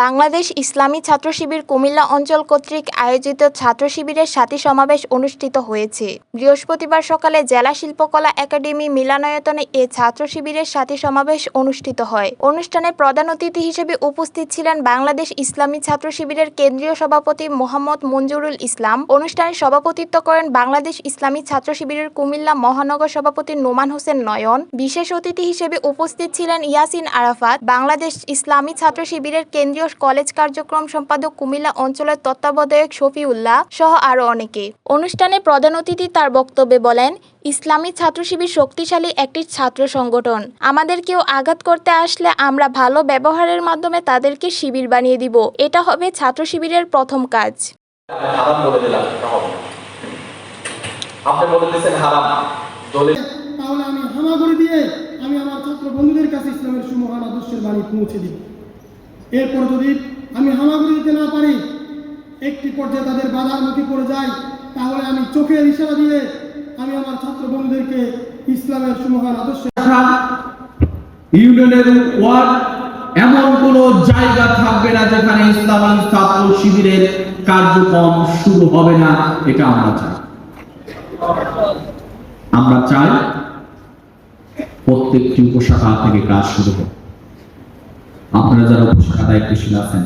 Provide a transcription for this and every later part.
বাংলাদেশ ইসলামী ছাত্র শিবির কুমিল্লা অঞ্চল কর্তৃক আয়োজিত ছাত্র শিবিরের সাথী সমাবেশ অনুষ্ঠিত হয়েছে। বৃহস্পতিবার সকালে জেলা শিল্পকলা একাডেমি মিলানায়তনে এ ছাত্র শিবিরের সাথী সমাবেশ অনুষ্ঠিত হয়। অনুষ্ঠানে প্রধান অতিথি হিসেবে উপস্থিত ছিলেন বাংলাদেশ ইসলামী ছাত্র শিবিরের কেন্দ্রীয় সভাপতি মোহাম্মদ মঞ্জুরুল ইসলাম। অনুষ্ঠানে সভাপতিত্ব করেন বাংলাদেশ ইসলামী ছাত্র শিবিরের কুমিল্লা মহানগর সভাপতি নোমান হোসেন নয়ন। বিশেষ অতিথি হিসেবে উপস্থিত ছিলেন ইয়াসিন আরাফাত। বাংলাদেশ ইসলামী ছাত্র শিবিরের কেন্দ্রীয় কলেজ কার্যক্রম সম্পাদক কুমিল্লা অঞ্চলের তত্ত্বাবধায়ক শফিউল্লাহ সহ আরও অনেকে। অনুষ্ঠানে প্রধান অতিথি তার বক্তব্যে বলেন ইসলামী ছাত্র শিবির শক্তিশালী একটি ছাত্র সংগঠন। আমাদের কেউ আঘাত করতে আসলে আমরা ভালো ব্যবহারের মাধ্যমে তাদেরকে শিবির বানিয়ে দিব। এটা হবে ছাত্র শিবিরের প্রথম কাজ। আপনি হারাম। দলিল তাহলে আমি হামাগুড়ি দিয়ে আমি আমার ছাত্র বন্ধুদের কাছে ইসলামের সুমহান আদর্শের বাণী পৌঁছে দিব। এরপর যদি আমি হামাগুড়ি দিতে না পারি, একটি পর্যায়ে তাদের বাধার মুখে পড়ে যাই, তাহলে আমি চোখের ইশারা দিয়ে আমি আমার ছাত্র বন্ধুদেরকে ইসলামের সুমহান আদর্শ ইউনিয়নের ওয়ার্ড এমন কোন জায়গা থাকবে না যেখানে ইসলামী ছাত্র শিবিরের কার্যক্রম শুরু হবে না, এটা আমরা চাই। আমরা চাই প্রত্যেকটি উপশাখা থেকে কাজ শুরু হোক। আপনারা যারা উপশাখা দায়িত্বশীল আছেন,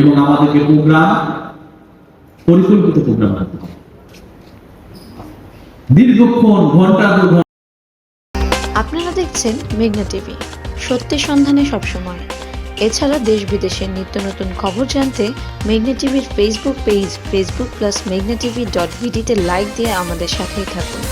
এবং আমাদেরকে প্রোগ্রাম, পরিকল্পিত প্রোগ্রাম করতে হবে। দীর্ঘক্ষণ, ঘণ্টা দু আপনারা দেখছেন মেঘনা টিভি। সত্যের সন্ধানে সবসময়। এছাড়া দেশ বিদেশের নিত্য নতুন খবর জানতে মেঘনা টিভির ফেসবুক পেজ ফেসবুক প্লাস মেঘনা টিভি ডট ভিডিতে লাইক দিয়ে আমাদের সাথেই থাকুন।